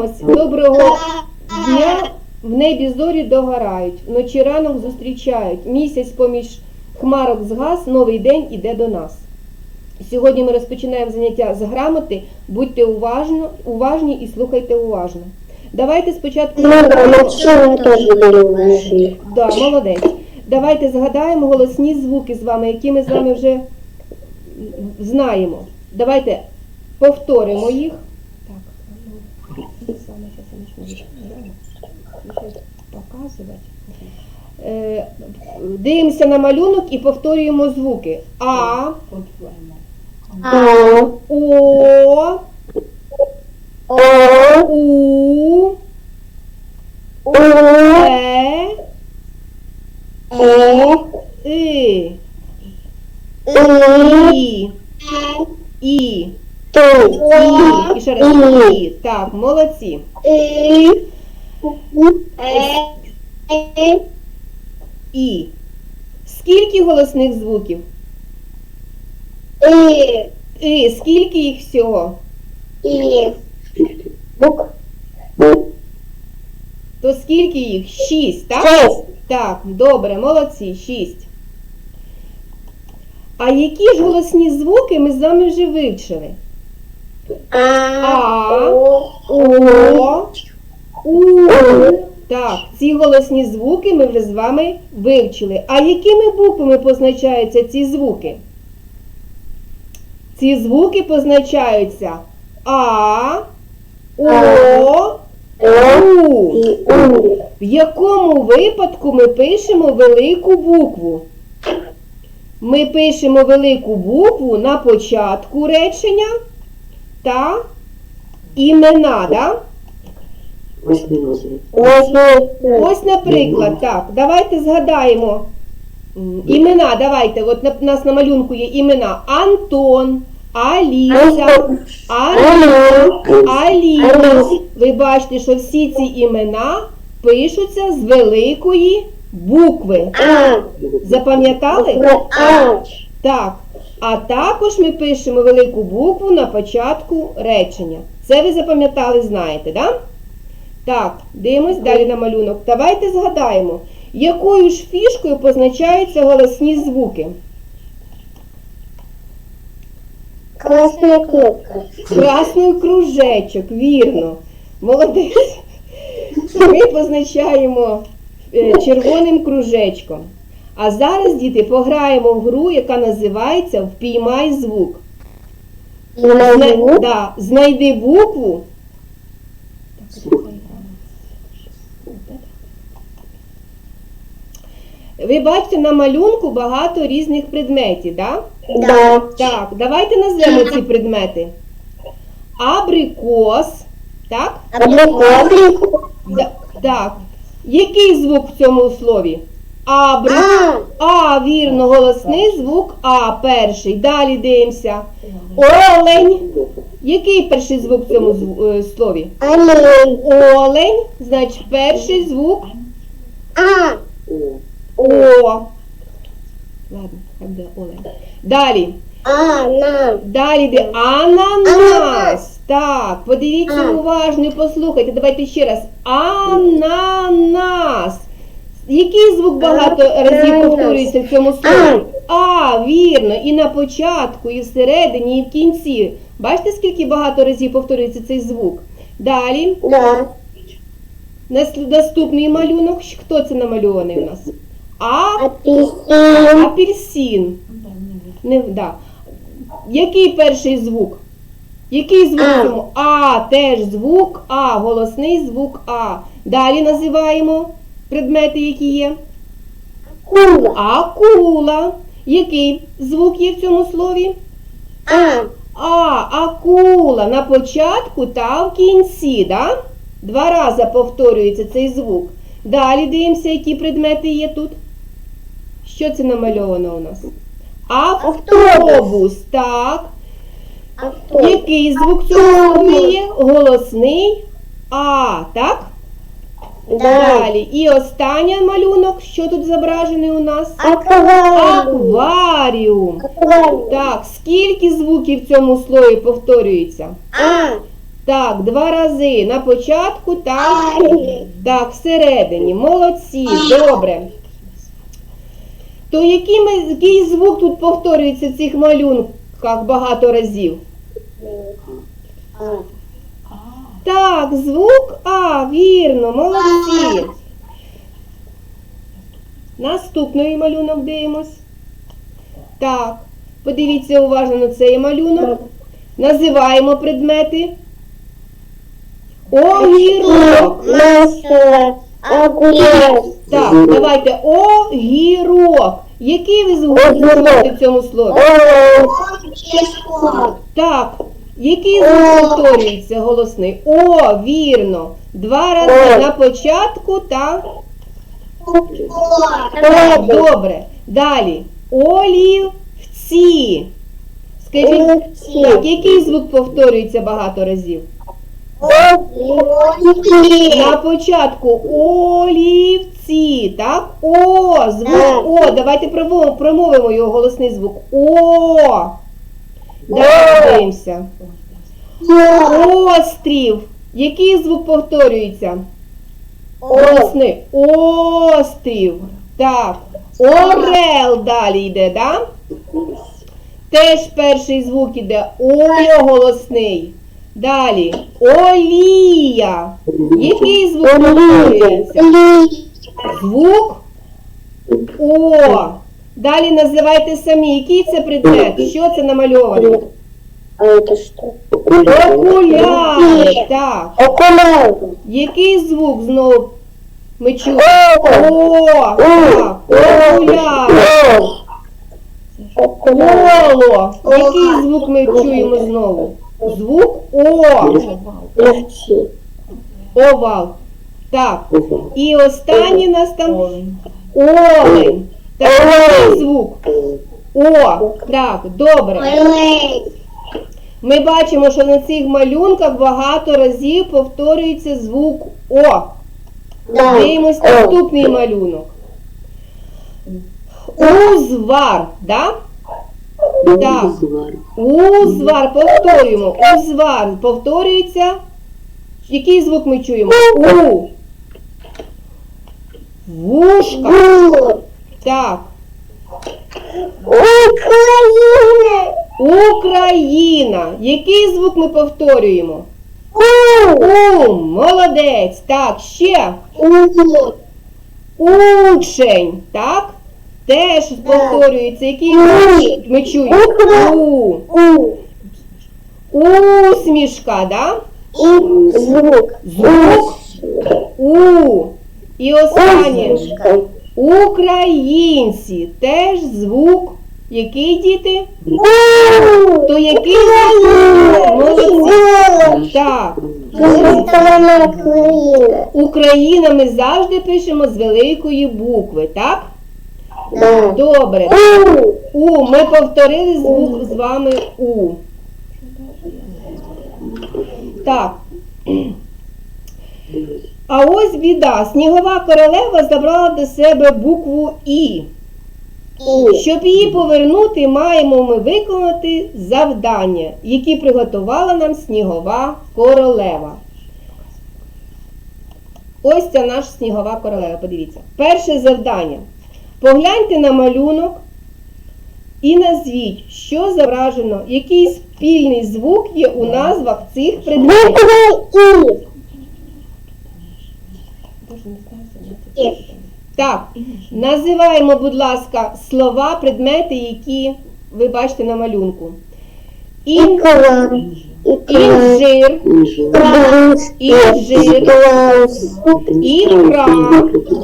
Вітаємось. Доброго дня. В небі зорі догорають, вночі ранок зустрічають. Місяць поміж хмарок згас, новий день іде до нас. Сьогодні ми розпочинаємо заняття з грамоти. Будьте уважно, уважні і слухайте уважно. Давайте спочатку. Ну да, ну что мы тоже были уважны. Да, молодець. Давайте згадаємо голосні звуки з вами, які ми з вами вже м, знаємо. Давайте повторимо їх. Дивимося на малюнок і повторюємо звуки. А, А, О, О, У, У, Е, Э, И, И, І, І. І. І ще раз І. Так, молодці. И, Э, І. Скільки голосних звуків? И, І. Скільки їх всього? И. Бук. То скільки їх? Шість, так? Шесть. Так, добре, молодці, шість. А які ж голосні звуки ми з вами вже вивчили? А. О, О, У. Так, ці голосні звуки ми вже з вами вивчили. А якими буквами позначаються ці звуки? Ці звуки позначаються А, О, У. В якому випадку ми пишемо велику букву? Ми пишемо велику букву на початку речення та імена, да? Возьми. Ось, наприклад, так, давайте згадаємо імена. Давайте, от у нас на малюнку є імена Антон, Аліса, Антон, Аліна. Ви бачите, що всі ці імена пишуться з великої букви. Запам'ятали? Так. А також ми пишемо велику букву на початку речення. Це ви запам'ятали, знаєте, да? Так, дивимось далі на малюнок. Давайте згадаємо, якою ж фішкою позначаються голосні звуки. классная кнопка. Красною кружечок, вірно. Молодець. Ми позначаємо е, червоним кружечком. А зараз, діти, пограємо в гру, яка називається Впіймай звук. Я Да, знайди букву. Ви бачите на малюнку багато різних предметів, да? Да. Так, давайте назвемо ці предмети. Абрикос. Так? Абрикос. Да, так. Який звук в цьому слові? Абри. А, А, вірно, голосний звук А перший. Далі дивимося. Олень. Який перший звук в цьому е, слові? олень. Олень, значить перший звук А, О. Ладно, хай буде олень. Далі. а, на. Далі де ананас. Так, подивіться уважно і послухайте. Давайте ще раз. Ананас. Який звук багато разів повторюється в цьому слові? А, вірно. І на початку, і всередині, і в кінці. Бачите, скільки багато разів повторюється цей звук? Далі. Да. Наступний малюнок. Хто це намальований у нас? А, Апельсин. апельсин. Не, да. Який перший звук? Який звук А. цьому? А, теж звук А, голосний звук А. Далі називаємо предмети, які є. Кула. Акула. Який звук є в цьому слові? А, А, акула на початку та в кінці, да? Два рази повторюється цей звук. Далі дивимося, які предмети є тут. Що це намальовано у нас? Автобус, так. авто. Який звук цього слові є? Голосний А, так? Да. Далі. І останній малюнок, що тут зображений у нас? Акваріум. Аквариум. Так, скільки звуків в цьому слові повторюється? А, Так, два рази. На початку, так. Так, всередині. Молодці, добре. То який, ми, який звук тут повторюється в цих малюнках багато разів? Так, звук А, вірно, молодці. Наступний малюнок дивимось. Так, подивіться уважно на цей малюнок. Називаємо предмети. Огірок. Масло. Так, давайте огірок. Який ви звук в цьому слові? Так, який звук повторюється голосний? О, вірно. Два рази О. на початку та Лебедь. добре. Далі. Олівці. Скажіть, так, який звук повторюється багато разів? На початку олівці, так? О, звук О. Давайте промовимо, його голосний звук. О. Дивимося. Острів. Який звук повторюється? Голосний. Острів. Так. Орел далі йде, да? Теж перший звук іде. О голосний. Далі. Олія. Який звук повторюється? Звук О. Далі називайте самі. Який це предмет? Що це намальовано? Окуляри. Так. Окуляр. Який звук знову ми чуємо? О. Так. Окуляри. Окуляр. Який звук ми чуємо знову? Звук О. Легче. Овал. Так. І останній у нас там олень. Так, який звук? О. Так, добре. Ми бачимо, що на цих малюнках багато разів повторюється звук О. Дивимось наступний малюнок. Узвар, да? Так. Узвар, повторюємо. Узвар повторюється. Який звук ми чуємо? У. Вушка. Так. Украина. Україна. Який звук ми повторюємо? У. У. Молодець. Так, ще. У. Учень. Так? Теж повторюється. Який ми чуємо? У. У. Усмішка, да? Звук. Звук У. І останнє. Українці. Теж звук. Який діти? У. То який? Молодці. Так. Україна ми завжди пишемо з великої букви, так? Добре. У. У. Ми повторили звук з вами У. Так. А ось біда. Снігова королева забрала до себе букву І. Щоб її повернути, маємо ми виконати завдання, які приготувала нам снігова королева. Ось ця наша снігова королева. Подивіться. Перше завдання. Погляньте на малюнок і назвіть, що зображено, який спільний звук є у назвах цих предметів. Так, називаємо, будь ласка, слова, предмети, які ви бачите на малюнку. Ін, Икра. Икра. інжир, Крас. інжир, Класс. ікра,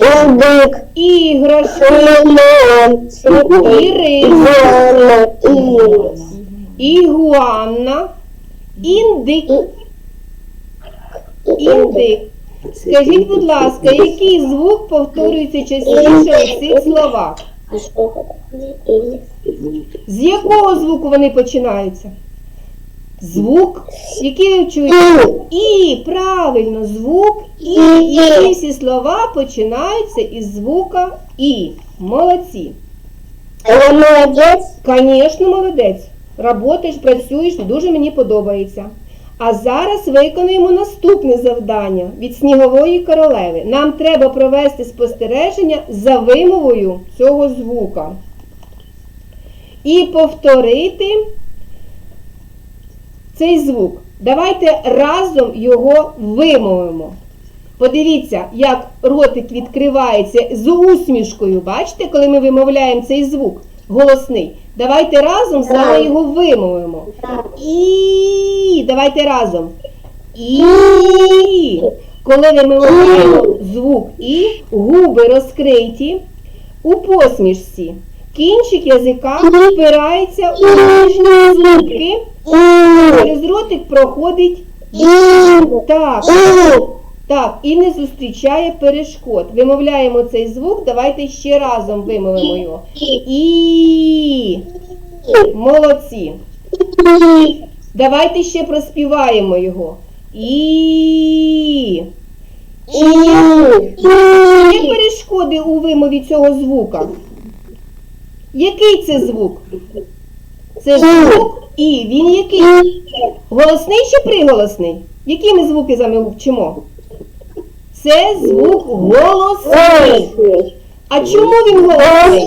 Индык. іграшки, Лимон. Цветы. ірис, Зона. Ирис. ігуанна, індик, індик. Скажіть, будь ласка, який звук повторюється частіше у цих словах? А что это такое? Ирис. З якого звуку вони починаються? Звук, який ви чуєте? І, правильно, звук І. І всі слова починаються із звука І. Молодці. Я молодец. Звісно, молодець. Работаєш, працюєш, дуже мені подобається. А зараз виконуємо наступне завдання від снігової королеви. Нам треба провести спостереження за вимовою цього звука. І повторити цей звук. Давайте разом його вимовимо. Подивіться, як ротик відкривається з усмішкою. Бачите, коли ми вимовляємо цей звук голосний. Давайте разом з вами його вимовимо. І давайте разом. І. Коли ми вимовляємо звук І, губи розкриті у посмішці. Кінчик язика впирається у нижні зубки. Через ротик проходить І. так. Так, і не зустрічає перешкод. Вимовляємо цей звук, давайте ще разом вимовимо його. І. Молодці. Давайте ще проспіваємо його. І. Чи є перешкоди у вимові цього звука? Який це звук? Це звук І. Він який? Голосний чи приголосний? Які ми звуки з вами? Це звук голосний. А чому він голосний?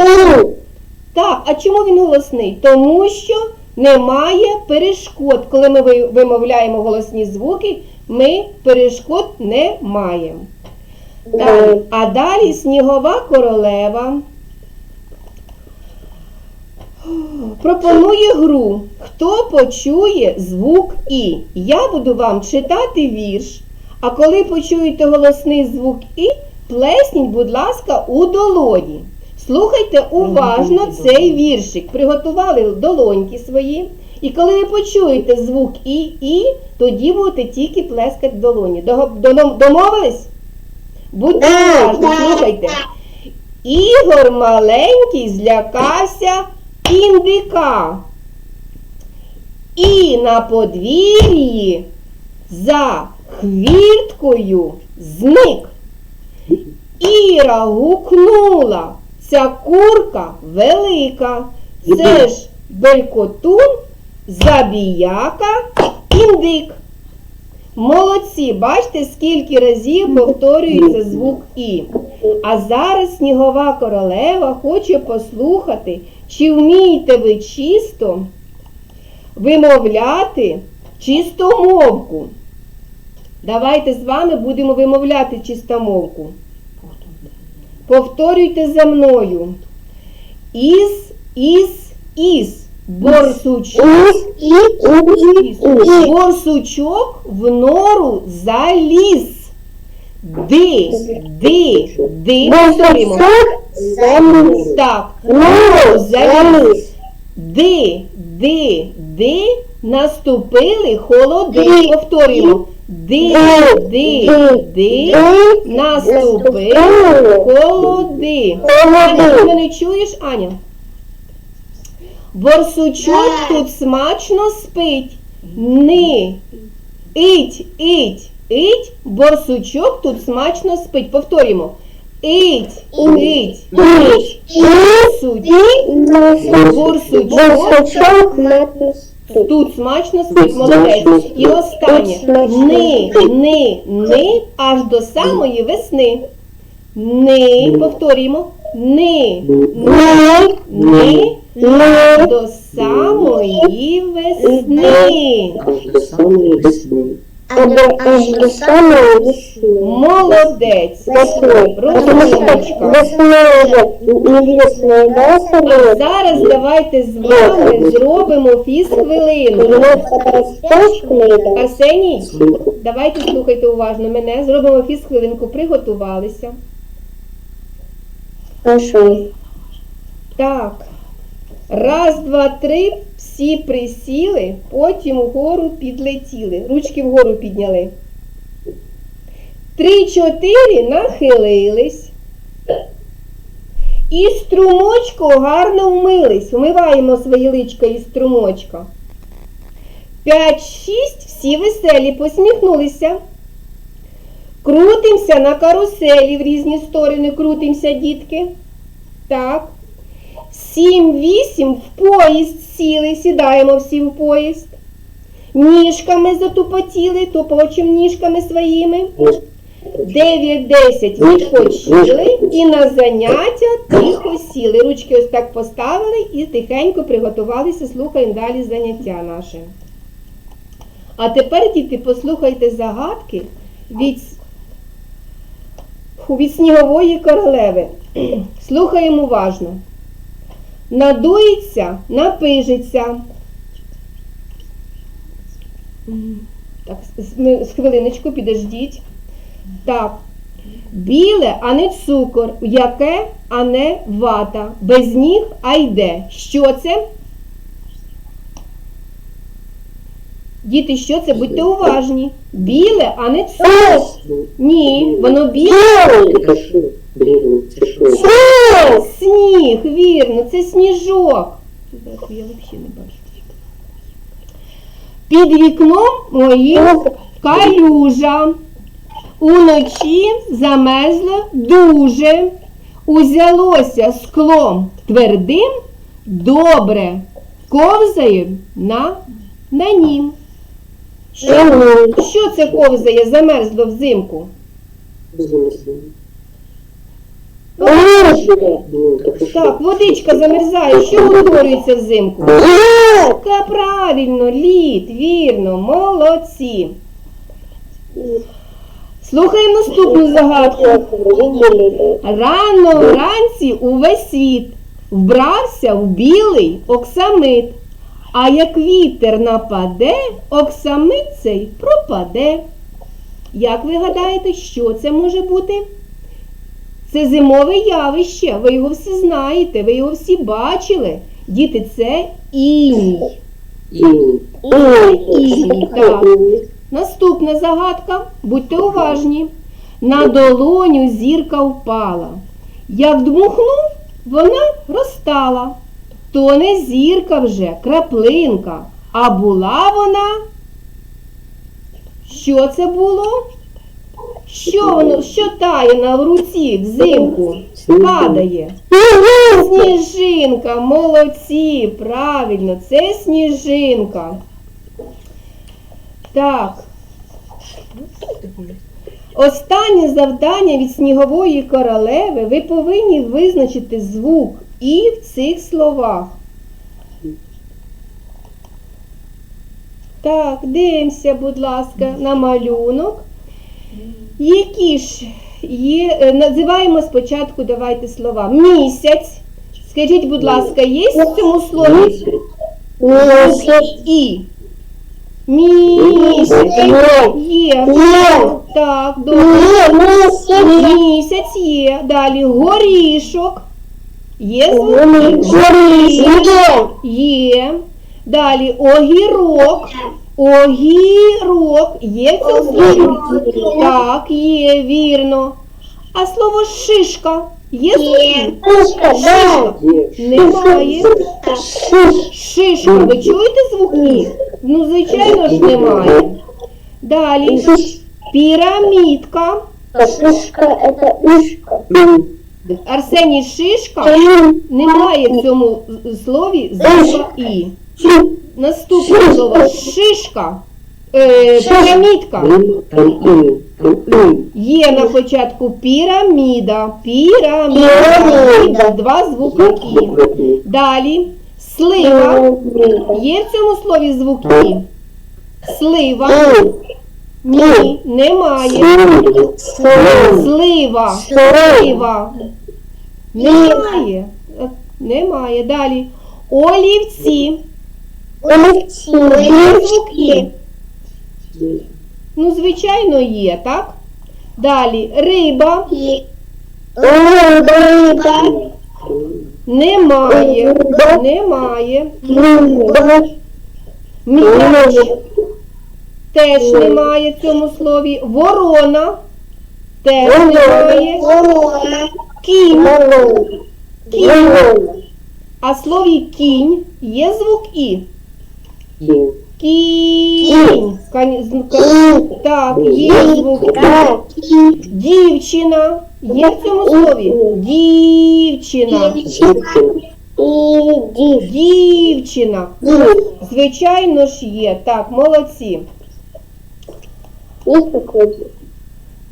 Так, а чому він голосний? Тому що немає перешкод. Коли ми вимовляємо голосні звуки, ми перешкод не маємо. Так, а далі снігова королева пропонує гру. Хто почує звук І? Я буду вам читати вірш. А коли почуєте голосний звук І, плесніть, будь ласка, у долоні. Слухайте уважно цей віршик. Приготували долоньки свої. І коли ви почуєте звук І, І, тоді будете тільки плескати в долоні. Домовились? Будьте уважні, слухайте. Ігор маленький злякався індика. І на подвір'ї за хвірткою зник. Іра гукнула, ця курка велика. Це ж белькотун, забіяка, індик. Молодці, бачите, скільки разів повторюється звук І. А зараз снігова королева хоче послухати, чи вмієте ви чисто вимовляти чистомовку. Давайте з вами будемо вимовляти чистомовку. Повторюйте за мною. Із, із, із. Борсучок. Борсучок в нору заліз. Ди, ди, ди. Повторюємо. Так. Нору заліз. Ди, ди, ди. Наступили холоди. Повторюємо. Ди, ди, ди. Наступили холоди. Аня, ти мене чуєш, Аня? Борсучок тут смачно спить. Ни. Ить, ить, ить. Борсучок тут смачно спить. Повторюємо. Ить, ить, ить. Борсучок тут смачно спить. Молодець. І останнє. Ни, ни, ни, аж до самої весни. Ни, повторюємо. Ни, ни, ни, аж до самої весни. Молодець. Розумничка. А зараз давайте з вами зробимо фіз-хвилину. Арсеній, давайте слухайте уважно мене. Зробимо фіз-хвилинку, приготувалися. Так. Раз, два, три. Всі присіли, потім вгору підлетіли. Ручки вгору підняли. Три, чотири нахилились. І струмочко гарно вмились. Вмиваємо свої личка із струмочка. П'ять, шість, всі веселі посміхнулися. Крутимося на каруселі в різні сторони, крутимося, дітки. Так. Сім, вісім в поїзд сіли, сідаємо всі в поїзд. ніжками затупотіли, тупочим ніжками своїми. 9-10 відпочили і на заняття тихо сіли. Ручки ось так поставили і тихенько приготувалися, слухаємо далі заняття наше. А тепер, діти, послухайте загадки від, від снігової королеви. Слухаємо уважно. Надується, напижиться. Так, з хвилиночку, підождіть. Так. Біле, а не цукор, яке, а не вата. Без ніг, а йде. Що це? Діти, що це? Будьте уважні. Біле, а не цукор. Ні, воно біле. Что? Блин, это что? Сніг, вірно, це сніжок. Я взагалі не бачу. Під вікном моїм калюжа. Уночі замерзло дуже. Узялося склом твердим, добре ковзає на, на нім. Що, що це ковзає, замерзло взимку? Так водичка замерзає, що утворюється взимку? Ка, правильно, лід, вірно, молодці. Слухаємо наступну загадку. Рано вранці увесь світ вбрався в білий оксамит. А як вітер нападе, оксамит цей пропаде. Як ви гадаєте, що це може бути? Це зимове явище, ви його всі знаєте, ви його всі бачили. Діти, це іній. Наступна загадка, будьте уважні. На долоню зірка впала. Як дмухнув, вона розтала. То не зірка вже, краплинка, а була вона. Що це було? Що воно, що тає на руці взимку? Падає. Сніжинка, молодці, правильно, це сніжинка. Так. Останнє завдання від снігової королеви ви повинні визначити звук і в цих словах. Так, дивимося, будь ласка, на малюнок. Які ж є, е, називаємо спочатку, давайте слова. Місяць. Скажіть, будь ласка, є в цьому слові Місяць. і? Місяць. Є. Так, добре. Місяць є. Далі горішок. Є звук? Є. Далі огірок. Огірок. Є в цьому слові? Так, є, вірно. А слово шишка. Є звук? Шишка. Немає. Шишка. Ви чуєте звук І? Ну, звичайно ж, немає. Далі. Пірамідка. Шишка это ушко. Арсеній Шишка. Немає в цьому слові звука І. Наступне слово шишка. Е, пірамідка. Є на початку піраміда. Піраміда. Два звуки І. Далі слива. Є в цьому слові звук І? Слива. Ні, немає. Слива. Слива. Немає. Немає. Далі. Олівці. Є звук І? Ну, звичайно, є, так? Далі. Риба. Немає. Немає. М'яч. Теж немає в цьому слові. Ворона. Теж немає. Кінь. Кінь. А в слові кінь є звук І. Кінь. Так, є звук І. Дівчина. Є в цьому слові? Дівчина. Дівчина. Звичайно ж є. Так, молодці.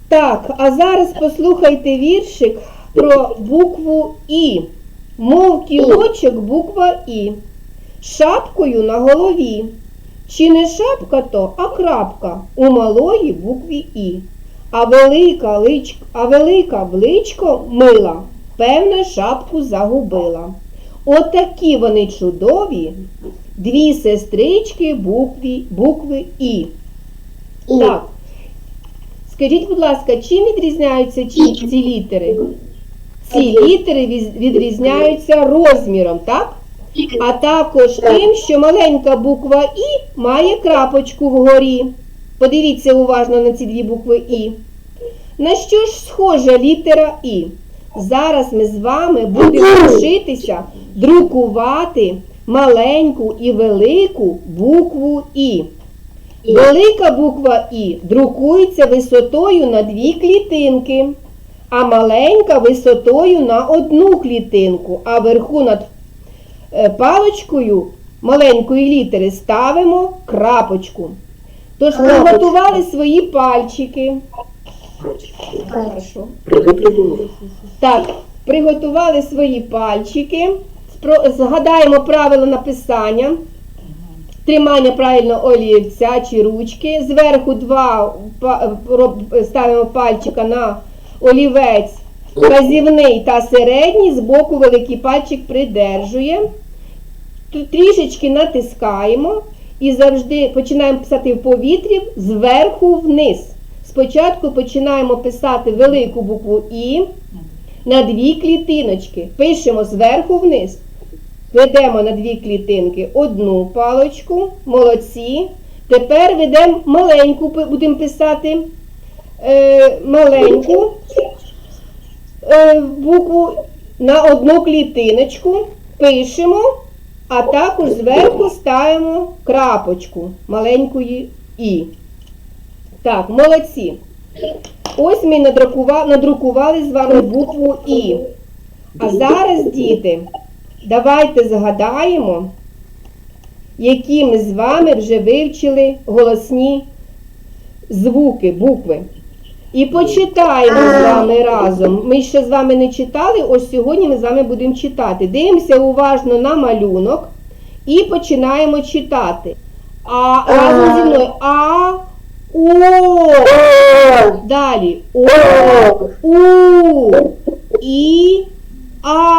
Так, а зараз послухайте віршик про букву І. Мов кілочок буква І. Шапкою на голові. Чи не шапка то, а крапка у малої букві І. А велика личко, а велика вличко мила, певно, шапку загубила. Отакі вони чудові, дві сестрички букві, букви І. І. Так. Скажіть, будь ласка, чим відрізняються ці, ці літери? Ці літери відрізняються розміром, так? А також тим, що маленька буква І має крапочку вгорі. Подивіться уважно на ці дві букви І. На що ж схожа літера І? Зараз ми з вами будемо вчитися друкувати маленьку і велику букву І. Велика буква І друкується висотою на дві клітинки, а маленька висотою на одну клітинку, а вверху над паличкою маленької літери ставимо крапочку. Тож приготували свої пальчики. Хорошо. Так, приготували свої пальчики. Згадаємо правила написання. Тримання правильно олівця чи ручки. Зверху два ставимо пальчика на олівець вказівний та середній, збоку великий пальчик придержує. Трішечки натискаємо і завжди починаємо писати в повітрі зверху вниз. Спочатку починаємо писати велику букву І на дві клітиночки. Пишемо зверху вниз. Ведемо на дві клітинки одну палочку. Молодці. Тепер ведемо маленьку, будемо писати е, маленьку букву на одну клітиночку. Пишемо, а також зверху ставимо крапочку маленької І. Так, молодці. Ось ми надрукували, надрукували з вами букву І. А зараз, діти, давайте згадаємо, які ми з вами вже вивчили голосні звуки, букви. І почитаємо з вами разом. Ми ще з вами не читали, ось сьогодні ми з вами будемо читати. Дивимося уважно на малюнок і починаємо читати. А разом зі мною. А, О. Далі. О, У, І, А.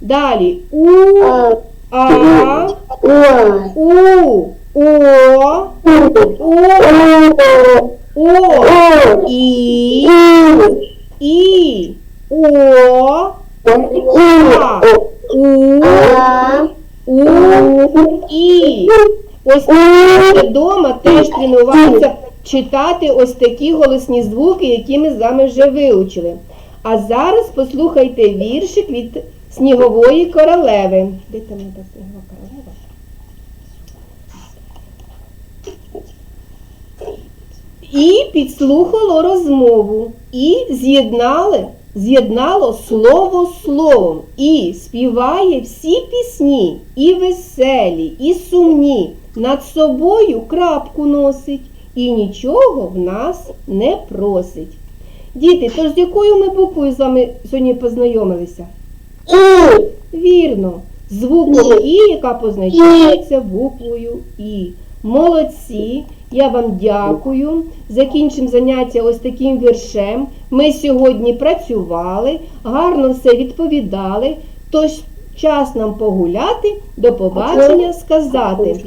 Далі. У, А, У, О, О, О, І, І, О, А, У, У, І. Ось вдома теж тренуватися читати ось такі голосні звуки, які ми з вами вже вивчили. А зараз послухайте віршик від снігової королеви. Де там та снігова королева? І підслухало розмову, і з'єднали, з'єднало слово словом, і співає всі пісні, і веселі, і сумні, над собою крапку носить, і нічого в нас не просить. Діти, тож з якою ми буквою з вами сьогодні познайомилися? Вірно, звуком І, яка позначається буквою І. Молодці, я вам дякую. Закінчимо заняття ось таким віршем. Ми сьогодні працювали, гарно все відповідали. Тож час нам погуляти, до побачення сказати.